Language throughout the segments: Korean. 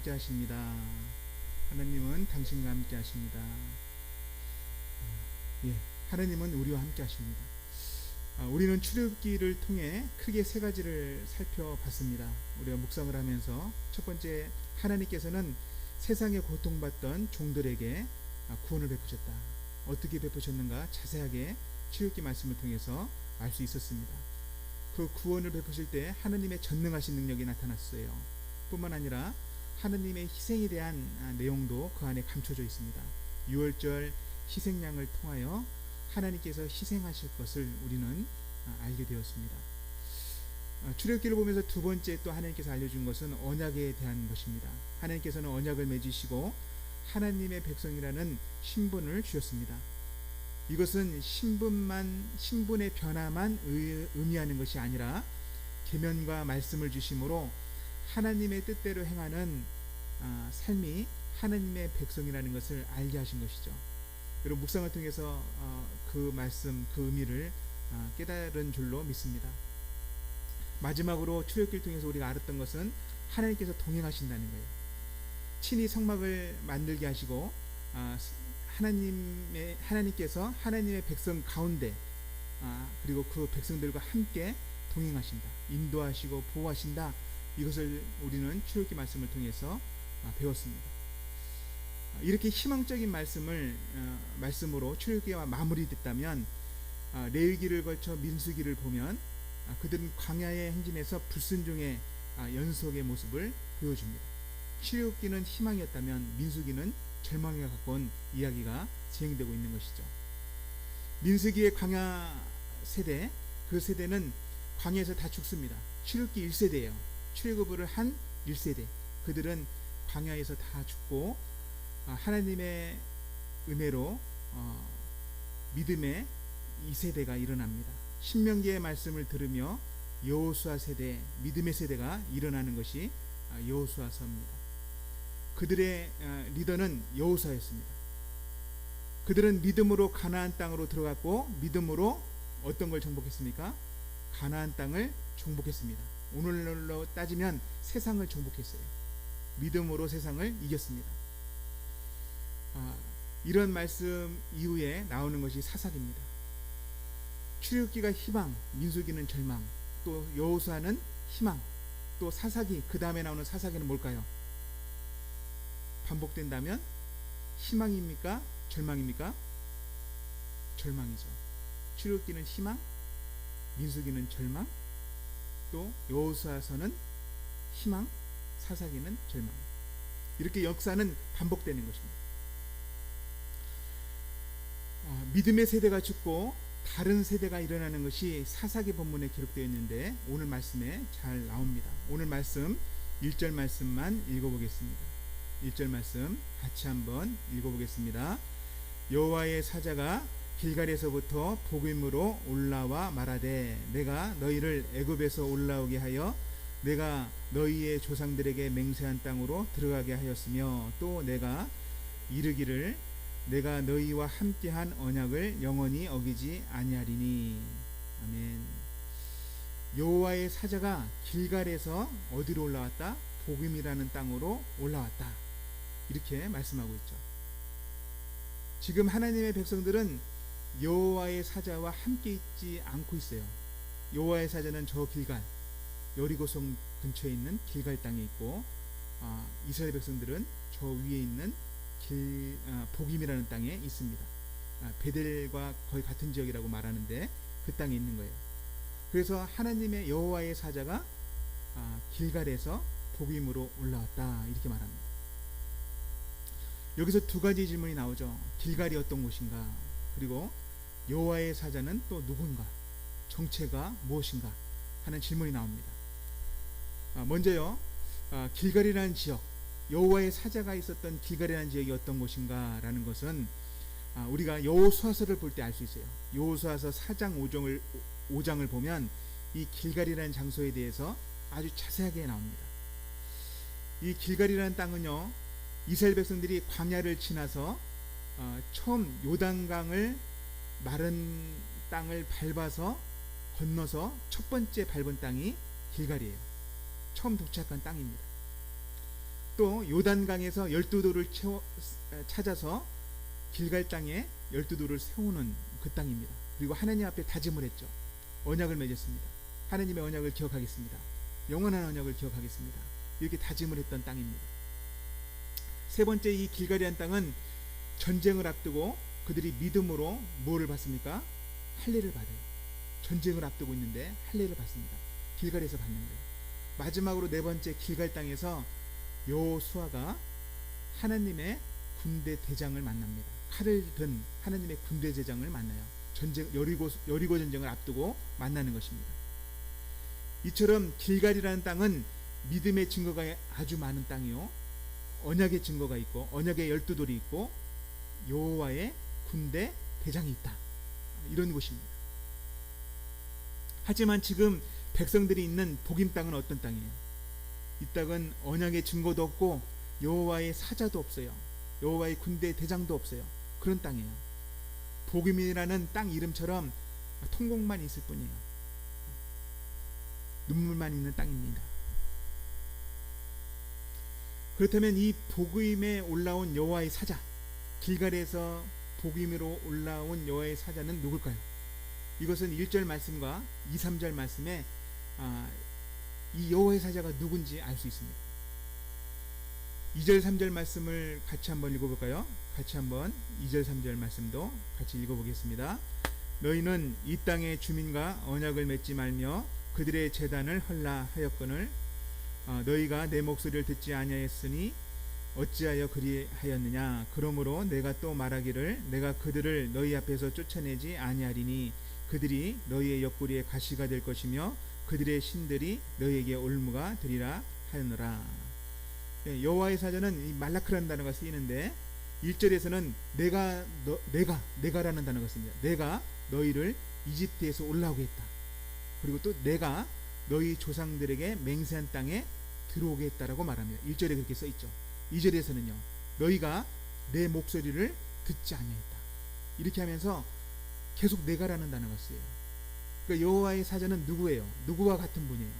함께 하십니다. 하나님은 당신과 함께 하십니다. 아, 예, 하나님은 우리와 함께 하십니다. 아, 우리는 출애굽기를 통해 크게 세 가지를 살펴봤습니다. 우리가 묵상을 하면서 첫 번째 하나님께서는 세상에 고통받던 종들에게 아, 구원을 베푸셨다. 어떻게 베푸셨는가 자세하게 출애굽기 말씀을 통해서 알 수 있었습니다. 그 구원을 베푸실 때 하나님의 전능하신 능력이 나타났어요. 뿐만 아니라 하나님의 희생에 대한 아, 내용도 그 안에 감춰져 있습니다. 6월절 희생양을 통하여 하나님께서 희생하실 것을 우리는 아, 알게 되었습니다. 아, 출애굽기를 보면서 두 번째 또 하나님께서 알려준 것은 언약에 대한 것입니다. 하나님께서는 언약을 맺으시고 하나님의 백성이라는 신분을 주셨습니다. 이것은 신분만 신분의 변화만 의, 의미하는 것이 아니라 계명과 말씀을 주심으로 하나님의 뜻대로 행하는 아, 삶이 하나님의 백성이라는 것을 알게 하신 것이죠. 여러분 묵상을 통해서 어, 그 말씀 그 의미를 어, 깨달은 줄로 믿습니다. 마지막으로 출애굽기를 통해서 우리가 알았던 것은 하나님께서 동행하신다는 거예요. 친히 성막을 만들게 하시고 아, 하나님의 하나님께서 하나님의 백성 가운데 아, 그리고 그 백성들과 함께 동행하신다, 인도하시고 보호하신다. 이것을 우리는 출애굽기 말씀을 통해서 아, 배웠습니다. 아, 이렇게 희망적인 말씀을 어, 말씀으로 출애굽기가 마무리됐다면 아, 레위기를 거쳐 민수기를 보면 아, 그들은 광야의 행진에서 불순종의 아, 연속의 모습을 보여줍니다. 출애굽기는 희망이었다면 민수기는 절망에 가까운 이야기가 진행되고 있는 것이죠. 민수기의 광야 세대 그 세대는 광야에서 다 죽습니다. 출애굽기 1세대예요. 출애굽을 한 1세대. 그들은 광야에서 다 죽고 아, 하나님의 은혜로 어, 믿음의 2세대가 일어납니다. 신명기의 말씀을 들으며 여호수아 세대, 믿음의 세대가 일어나는 것이 아, 여호수아서입니다. 그들의 아, 리더는 여호사였습니다. 그들은 믿음으로 가나안 땅으로 들어갔고 믿음으로 어떤 걸 정복했습니까? 가나안 땅을 정복했습니다. 오늘날로 따지면 세상을 정복했어요. 믿음으로 세상을 이겼습니다. 아, 이런 말씀 이후에 나오는 것이 사사기입니다. 출애굽기가 희망, 민수기는 절망, 또 여호수아는 희망, 또 사사기 그 다음에 나오는 사사기는 뭘까요? 반복된다면 희망입니까? 절망입니까? 절망이죠. 출애굽기는 희망, 민수기는 절망, 또 여호수아서는 희망, 사사기는 절망. 이렇게 역사는 반복되는 것입니다. 아, 믿음의 세대가 죽고 다른 세대가 일어나는 것이 사사기 본문에 기록되어 있는데 오늘 말씀에 잘 나옵니다. 오늘 말씀 1절 말씀만 읽어보겠습니다. 1절 말씀 같이 한번 읽어보겠습니다. 여호와의 사자가 길갈에서부터 복음으로 올라와 말하되 내가 너희를 애굽에서 올라오게 하여 내가 너희의 조상들에게 맹세한 땅으로 들어가게 하였으며 또 내가 이르기를 내가 너희와 함께한 언약을 영원히 어기지 아니하리니 아멘. 여호와의 사자가 길갈에서 어디로 올라왔다? 복음이라는 땅으로 올라왔다. 이렇게 말씀하고 있죠. 지금 하나님의 백성들은 여호와의 사자와 함께 있지 않고 있어요. 여호와의 사자는 저 길갈 여리고성 근처에 있는 길갈 땅에 있고 아, 이스라엘 백성들은 저 위에 있는 길, 아, 복임이라는 땅에 있습니다. 아, 베델과 거의 같은 지역이라고 말하는데 그 땅에 있는 거예요. 그래서 하나님의 여호와의 사자가 아, 길갈에서 복임으로 올라왔다 이렇게 말합니다. 여기서 두 가지 질문이 나오죠. 길갈이 어떤 곳인가? 그리고 여호와의 사자는 또 누군가? 정체가 무엇인가? 하는 질문이 나옵니다. 아, 먼저요. 아, 길갈이라는 지역, 여호와의 사자가 있었던 길갈이라는 지역이 어떤 곳인가라는 것은 아, 우리가 여호수아서를 볼 때 알 수 있어요. 여호수아서 4장 5장을 5장을 보면 이 길갈이라는 장소에 대해서 아주 자세하게 나옵니다. 이 길갈이라는 땅은요. 이스라엘 백성들이 광야를 지나서 어, 처음 요단강을 마른 땅을 밟아서 건너서 첫 번째 밟은 땅이 길갈이에요. 처음 도착한 땅입니다. 또 요단강에서 열두 채워, 찾아서 길갈 땅에 열두 돌을 세우는 그 땅입니다. 그리고 하나님 앞에 다짐을 했죠. 언약을 맺었습니다. 하나님의 언약을 기억하겠습니다. 영원한 언약을 기억하겠습니다. 이렇게 다짐을 했던 땅입니다. 세 번째 이 길가리안 땅은 전쟁을 앞두고 그들이 믿음으로 뭐를 받습니까? 할례를 받아요. 전쟁을 앞두고 있는데 할례를 받습니다. 길갈에서 받는 거예요. 마지막으로 네 번째 길갈 땅에서 여호수아가 하나님의 군대 대장을 만납니다. 칼을 든 하나님의 군대 대장을 만나요. 전쟁 여리고 여리고 전쟁을 앞두고 만나는 것입니다. 이처럼 길갈이라는 땅은 믿음의 증거가 아주 많은 땅이요. 언약의 증거가 있고 언약의 열두 돌이 있고 여호와의 군대 대장이 있다. 이런 곳입니다. 하지만 지금 백성들이 있는 복임 땅은 어떤 땅이에요? 이 땅은 언약의 증거도 없고 여호와의 사자도 없어요. 여호와의 군대 대장도 없어요. 그런 땅이에요. 복임이라는 땅 이름처럼 통곡만 있을 뿐이에요. 눈물만 있는 땅입니다. 그렇다면 이 복임에 올라온 여호와의 사자, 길갈에서 복임으로 올라온 여호와의 사자는 누굴까요? 이것은 1절 말씀과 2, 3절 말씀에 아, 이 여호와의 사자가 누군지 알 수 있습니다. 2절 3절 말씀을 같이 한번 읽어볼까요? 같이 한번 2절 3절 말씀도 같이 읽어보겠습니다. 너희는 이 땅의 주민과 언약을 맺지 말며 그들의 재단을 헐라 하였거늘 어, 너희가 내 목소리를 듣지 아니하였으니 어찌하여 그리하였느냐 그러므로 내가 또 말하기를 내가 그들을 너희 앞에서 쫓아내지 아니하리니 그들이 너희의 옆구리에 가시가 될 것이며 그들의 신들이 너희에게 올무가 되리라 하였노라 예, 여호와의 사전은 이 말라크라는 단어가 쓰이는데 1절에서는 내가 너, 내가 내가라는 단어가 씁니다. 내가 너희를 이집트에서 올라오게 했다. 그리고 또 내가 너희 조상들에게 맹세한 땅에 들어오게 했다라고 말합니다. 1절에 그렇게 써 있죠. 2절에서는요. 너희가 내 목소리를 듣지 아니했다. 이렇게 하면서 계속 내가라는 단어가 쓰여요. 그러니까 여호와의 사자는 누구예요? 누구와 같은 분이에요?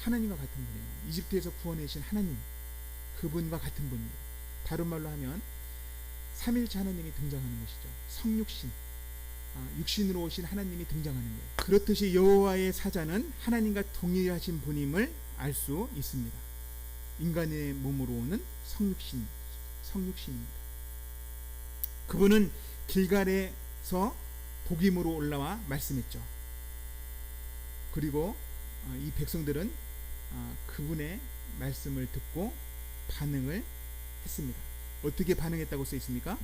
하나님과 같은 분이에요. 이집트에서 구원해신 하나님 그분과 같은 분이에요. 다른 말로 하면 삼일체 하나님이 등장하는 것이죠. 성육신 아, 육신으로 오신 하나님이 등장하는 거예요. 그렇듯이 여호와의 사자는 하나님과 동일하신 분임을 알 수 있습니다. 인간의 몸으로 오는 성육신 성육신입니다. 그분은 길갈에서 복임으로 올라와 말씀했죠. 그리고 어, 이 백성들은 어, 그분의 말씀을 듣고 반응을 했습니다. 어떻게 반응했다고 써 있습니까?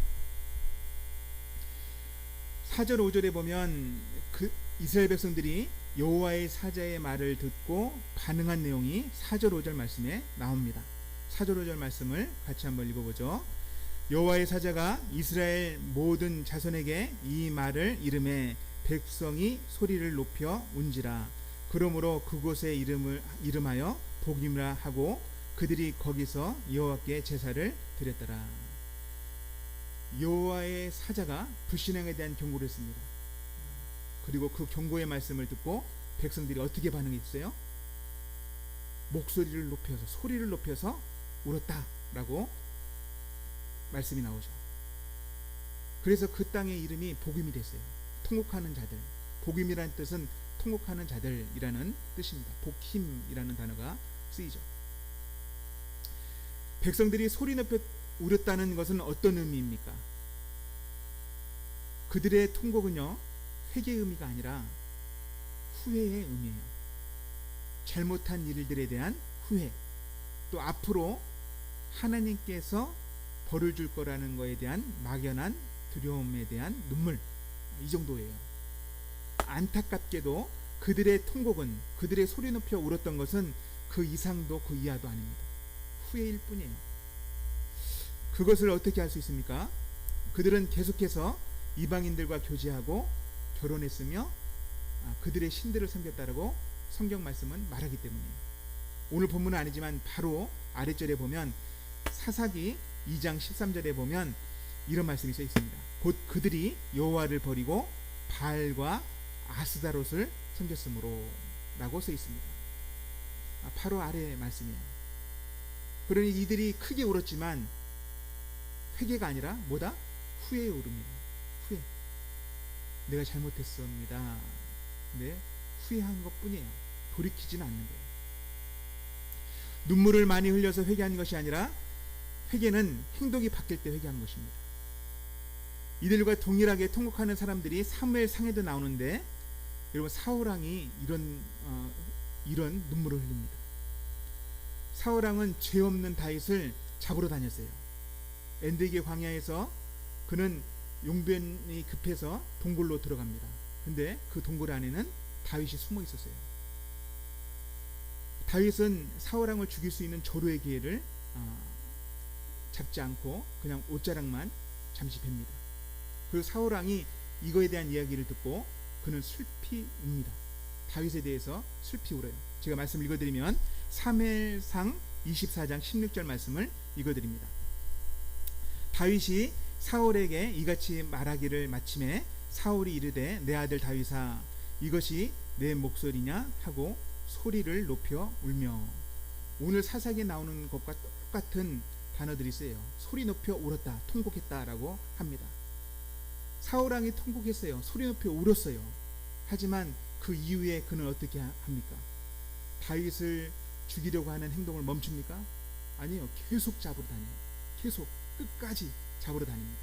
4절 5절에 보면 그 이스라엘 백성들이 여호와의 사자의 말을 듣고 반응한 내용이 4절 5절 말씀에 나옵니다. 4절 5절 말씀을 같이 한번 읽어보죠. 여호와의 사자가 이스라엘 모든 자손에게 이 말을 이름에 백성이 소리를 높여 운지라 그러므로 그곳의 이름을 이름하여 복임이라 하고 그들이 거기서 여호와께 제사를 드렸더라. 여호와의 사자가 불신앙에 대한 경고를 했습니다. 그리고 그 경고의 말씀을 듣고 백성들이 어떻게 반응했어요? 목소리를 높여서 소리를 높여서 울었다라고 말씀이 나오죠. 그래서 그 땅의 이름이 복임이 됐어요. 통곡하는 자들. 복임이라는 뜻은 통곡하는 자들이라는 뜻입니다. 복힘이라는 단어가 쓰이죠. 백성들이 소리 높여 울었다는 것은 어떤 의미입니까? 그들의 통곡은요, 회개의 의미가 아니라 후회의 의미예요. 잘못한 일들에 대한 후회, 또 앞으로 하나님께서 벌을 줄 거라는 것에 대한 막연한 두려움에 대한 눈물, 이 정도예요. 안타깝게도 그들의 통곡은 그들의 소리 높여 울었던 것은 그 이상도 그 이하도 아닙니다. 후회일 뿐이에요. 그것을 어떻게 할 수 있습니까? 그들은 계속해서 이방인들과 교제하고 결혼했으며 아, 그들의 신들을 섬겼다라고 성경 말씀은 말하기 때문이에요. 오늘 본문은 아니지만 바로 아래절에 보면 사사기 2장 13절에 보면 이런 말씀이 써 있습니다. 곧 그들이 여호와를 버리고 바알과 아스다롯을 섬겼으므로라고 써 있습니다. 아, 바로 아래 말씀이에요. 그러니 이들이 크게 울었지만 회개가 아니라 뭐다? 후회의 울음이에요. 내가 잘못했습니다. 네, 후회한 것 뿐이에요. 돌이키지는 않는 거예요. 눈물을 많이 흘려서 회개하는 것이 아니라 회개는 행동이 바뀔 때 회개하는 것입니다. 이들과 동일하게 통곡하는 사람들이 사무엘 상에도 나오는데 여러분 사울왕이 이런 어, 이런 눈물을 흘립니다. 사울왕은 죄 없는 다윗을 잡으러 다녔어요. 엔드게 광야에서 그는 용변이 급해서 동굴로 들어갑니다. 근데 그 동굴 안에는 다윗이 숨어 있었어요. 다윗은 사울왕을 죽일 수 있는 조로의 기회를 어, 잡지 않고 그냥 옷자락만 잠시 뵙니다. 그 사울왕이 이거에 대한 이야기를 듣고 그는 슬피 웁니다. 다윗에 대해서 슬피 울어요. 제가 말씀 읽어드리면 3회상 24장 16절 말씀을 읽어드립니다. 다윗이 사울에게 이같이 말하기를 마침에 사울이 이르되 내 아들 다윗아 이것이 내 목소리냐 하고 소리를 높여 울며 오늘 사사기에 나오는 것과 똑같은 단어들이 쓰여요. 소리 높여 울었다, 통곡했다라고 합니다. 사울왕이 통곡했어요. 소리 높여 울었어요. 하지만 그 이후에 그는 어떻게 합니까? 다윗을 죽이려고 하는 행동을 멈춥니까? 아니요. 계속 잡으러 다녀요. 계속 끝까지 잡으러 다닙니다.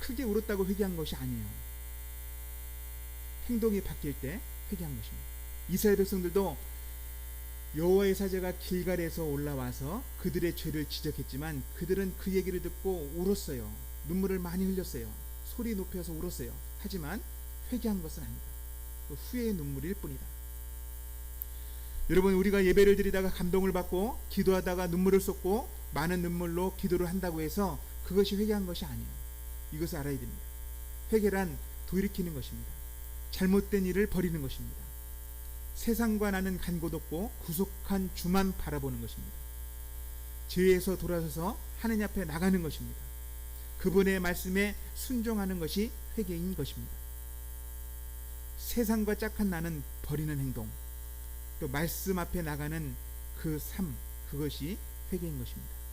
크게 울었다고 회개한 것이 아니에요. 행동이 바뀔 때 회개한 것입니다. 이스라엘 백성들도 여호와의 사자가 길갈에서 올라와서 그들의 죄를 지적했지만 그들은 그 얘기를 듣고 울었어요. 눈물을 많이 흘렸어요. 소리 높여서 울었어요. 하지만 회개한 것은 아니다. 그 후회의 눈물일 뿐이다. 여러분 우리가 예배를 드리다가 감동을 받고 기도하다가 눈물을 쏟고 많은 눈물로 기도를 한다고 해서 그것이 회개한 것이 아니에요. 이것을 알아야 됩니다. 회개란 돌이키는 것입니다. 잘못된 일을 버리는 것입니다. 세상과 나는 간곳 없고 구속한 주만 바라보는 것입니다. 죄에서 돌아서서 하느님 앞에 나가는 것입니다. 그분의 말씀에 순종하는 것이 회개인 것입니다. 세상과 짝한 나는 버리는 행동, 또 말씀 앞에 나가는 그 삶, 그것이 회개인 것입니다.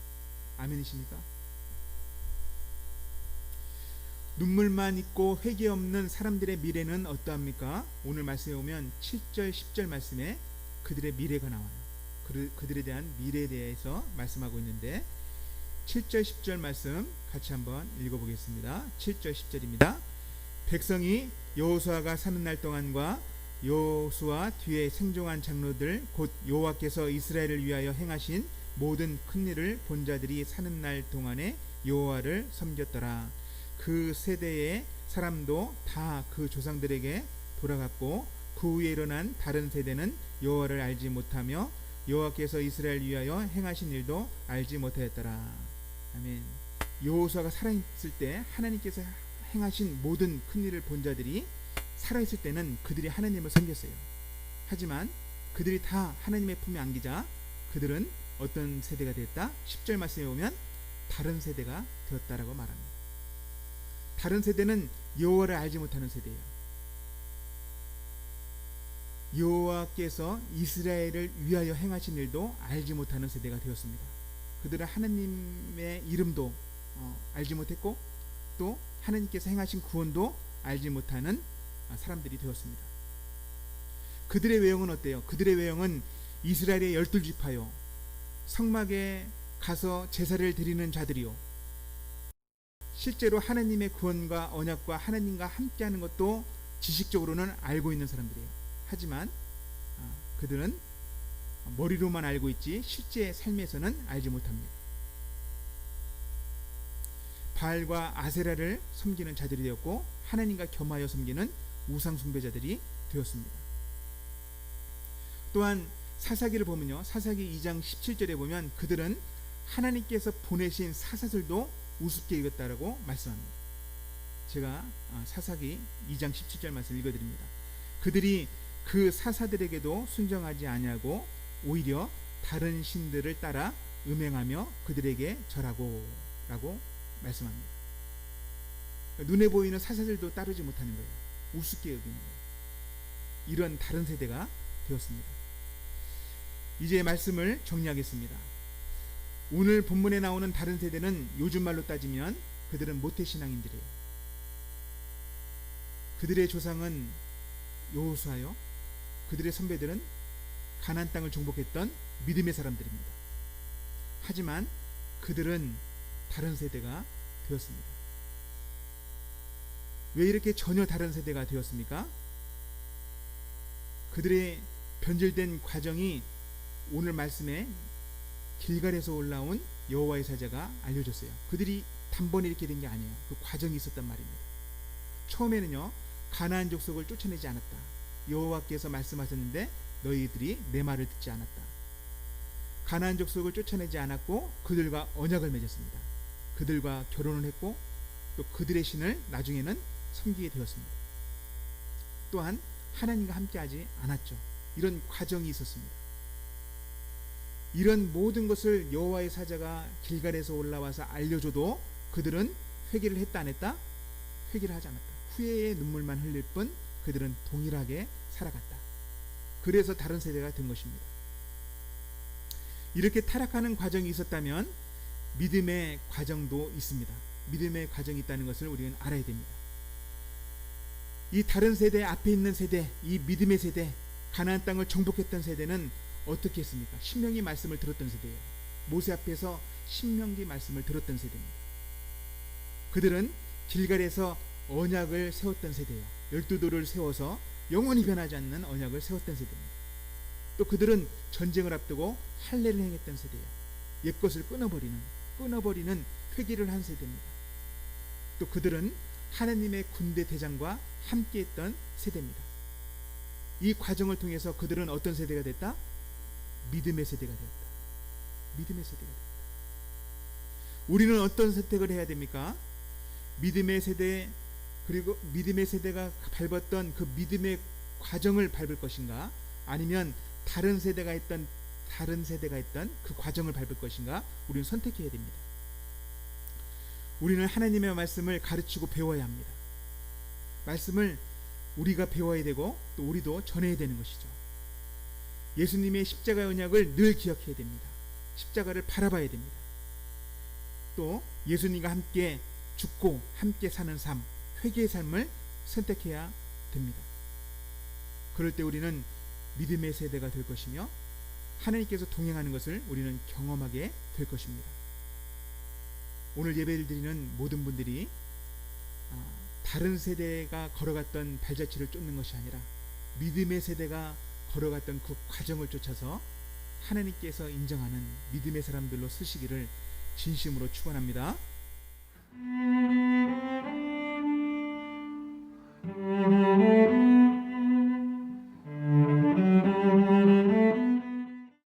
아멘이십니까? 눈물만 있고 회개 없는 사람들의 미래는 어떠합니까? 오늘 말씀에 오면 7절, 10절 말씀에 그들의 미래가 나와요. 그, 그들에 대한 미래에 대해서 말씀하고 있는데 7절, 10절 말씀 같이 한번 읽어보겠습니다. 7절, 10절입니다. 백성이 여호수아가 사는 날 동안과 여호수아 뒤에 생존한 장로들 곧 여호와께서 이스라엘을 위하여 행하신 모든 큰 일을 본 자들이 사는 날 동안에 여호와를 섬겼더라. 그 세대의 사람도 다 그 조상들에게 돌아갔고 그 후에 일어난 다른 세대는 여호와를 알지 못하며 여호와께서 이스라엘 위하여 행하신 일도 알지 못하였더라. 아멘. 여호수아가 살아있을 때 하나님께서 행하신 모든 큰 일을 본 자들이 살아있을 때는 그들이 하나님을 섬겼어요. 하지만 그들이 다 하나님의 품에 안기자 그들은 어떤 세대가 됐다? 10절 말씀에 보면 다른 세대가 되었다라고 말합니다. 다른 세대는 여호와를 알지 못하는 세대예요. 여호와께서 이스라엘을 위하여 행하신 일도 알지 못하는 세대가 되었습니다. 그들은 하나님의 이름도 어, 알지 못했고 또 하나님께서 행하신 구원도 알지 못하는 아, 사람들이 되었습니다. 그들의 외형은 어때요? 그들의 외형은 이스라엘의 열두 지파요. 성막에 가서 제사를 드리는 자들이요. 실제로 하나님의 구원과 언약과 하나님과 함께하는 것도 지식적으로는 알고 있는 사람들이에요. 하지만 아, 그들은 머리로만 알고 있지 실제 삶에서는 알지 못합니다. 바알과 아세라를 섬기는 자들이 되었고 하나님과 겸하여 섬기는 우상 숭배자들이 되었습니다. 또한 사사기를 보면요. 사사기 2장 17절에 보면 그들은 하나님께서 보내신 사사들도 우습게 여겼다라고 말씀합니다. 제가 아, 사사기 2장 17절 말씀 읽어드립니다. 그들이 그 사사들에게도 순정하지 아니하고 오히려 다른 신들을 따라 음행하며 그들에게 절하고 라고 말씀합니다. 눈에 보이는 사사들도 따르지 못하는 거예요. 우습게 여기는 거예요. 이런 다른 세대가 되었습니다. 이제 말씀을 정리하겠습니다. 오늘 본문에 나오는 다른 세대는 요즘 말로 따지면 그들은 모태 신앙인들이에요. 그들의 조상은 여호수아요. 그들의 선배들은 가나안 땅을 정복했던 믿음의 사람들입니다. 하지만 그들은 다른 세대가 되었습니다. 왜 이렇게 전혀 다른 세대가 되었습니까? 그들의 변질된 과정이 오늘 말씀에 길갈에서 올라온 여호와의 사자가 알려줬어요. 그들이 단번에 이렇게 된 게 아니에요. 그 과정이 있었단 말입니다. 처음에는요 가나안 족속을 쫓아내지 않았다. 여호와께서 말씀하셨는데 너희들이 내 말을 듣지 않았다. 가나안 족속을 쫓아내지 않았고 그들과 언약을 맺었습니다. 그들과 결혼을 했고 또 그들의 신을 나중에는 섬기게 되었습니다. 또한 하나님과 함께하지 않았죠. 이런 과정이 있었습니다. 이런 모든 것을 여호와의 사자가 길갈에서 올라와서 알려줘도 그들은 회개를 했다 안 했다? 회개를 하지 않았다. 후회의 눈물만 흘릴 뿐 그들은 동일하게 살아갔다. 그래서 다른 세대가 된 것입니다. 이렇게 타락하는 과정이 있었다면 믿음의 과정도 있습니다. 믿음의 과정이 있다는 것을 우리는 알아야 됩니다. 이 다른 세대 앞에 있는 세대, 이 믿음의 세대, 가나안 땅을 정복했던 세대는 어떻게 했습니까? 신명기 말씀을 들었던 세대예요. 모세 앞에서 신명기 말씀을 들었던 세대입니다. 그들은 길갈에서 언약을 세웠던 세대예요. 열두 돌을 세워서 영원히 변하지 않는 언약을 세웠던 세대입니다. 또 그들은 전쟁을 앞두고 할례를 행했던 세대예요. 옛 것을 끊어버리는 끊어버리는 회개를 한 세대입니다. 또 그들은 하나님의 군대 대장과 함께했던 세대입니다. 이 과정을 통해서 그들은 어떤 세대가 됐다? 믿음의 세대가 되었다. 믿음의 세대가 되었다. 우리는 어떤 선택을 해야 됩니까? 믿음의 세대 그리고 믿음의 세대가 밟았던 그 믿음의 과정을 밟을 것인가? 아니면 다른 세대가 했던 다른 세대가 했던 그 과정을 밟을 것인가? 우리는 선택해야 됩니다. 우리는 하나님의 말씀을 가르치고 배워야 합니다. 말씀을 우리가 배워야 되고 또 우리도 전해야 되는 것이죠. 예수님의 십자가 언약을 늘 기억해야 됩니다. 십자가를 바라봐야 됩니다. 또 예수님과 함께 죽고 함께 사는 삶, 회개의 삶을 선택해야 됩니다. 그럴 때 우리는 믿음의 세대가 될 것이며 하나님께서 동행하는 것을 우리는 경험하게 될 것입니다. 오늘 예배를 드리는 모든 분들이 아, 다른 세대가 걸어갔던 발자취를 쫓는 것이 아니라 믿음의 세대가 걸어갔던 그 과정을 쫓아서 하나님께서 인정하는 믿음의 사람들로 쓰시기를 진심으로 축원합니다.